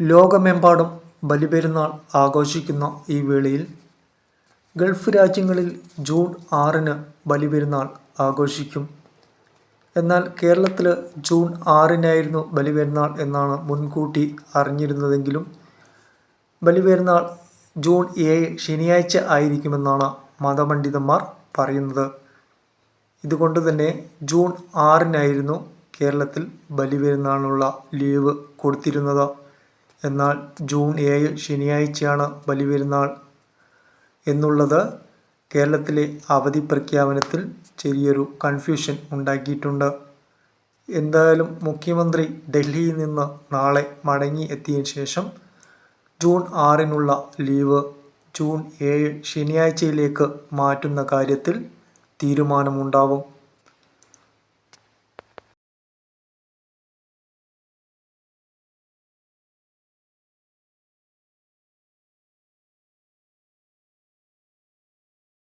ലോകമെമ്പാടും ബലിപെരുന്നാൾ ആഘോഷിക്കുന്ന ഈ വേളയിൽ ഗൾഫ് രാജ്യങ്ങളിൽ ജൂൺ ആറിന് ബലിപെരുന്നാൾ ആഘോഷിക്കും. എന്നാൽ കേരളത്തിൽ ജൂൺ ആറിനായിരുന്നു ബലിപെരുന്നാൾ എന്നാണ് മുൻകൂട്ടി അറിഞ്ഞിരുന്നതെങ്കിലും ബലിപെരുന്നാൾ ജൂൺ ഏഴ് ശനിയാഴ്ച ആയിരിക്കുമെന്നാണ് മതപണ്ഡിതന്മാർ പറയുന്നത്. ഇതുകൊണ്ട് തന്നെ ജൂൺ ആറിനായിരുന്നു കേരളത്തിൽ ബലിപെരുന്നാളിനുള്ള ലീവ് കൊടുത്തിരുന്നത്. എന്നാൽ ജൂൺ ഏഴ് ശനിയാഴ്ചയാണ് ബലിപെരുന്നാൾ എന്നുള്ളത് കേരളത്തിലെ അവധി പ്രഖ്യാപനത്തിൽ ചെറിയൊരു കൺഫ്യൂഷൻ ഉണ്ടാക്കിയിട്ടുണ്ട്. എന്തായാലും മുഖ്യമന്ത്രി ഡൽഹിയിൽ നിന്ന് നാളെ മടങ്ങി എത്തിയതിനു ശേഷം ജൂൺ ആറിനുള്ള ലീവ് ജൂൺ ഏഴ് ശനിയാഴ്ചയിലേക്ക് മാറ്റുന്ന കാര്യത്തിൽ തീരുമാനമുണ്ടാവും.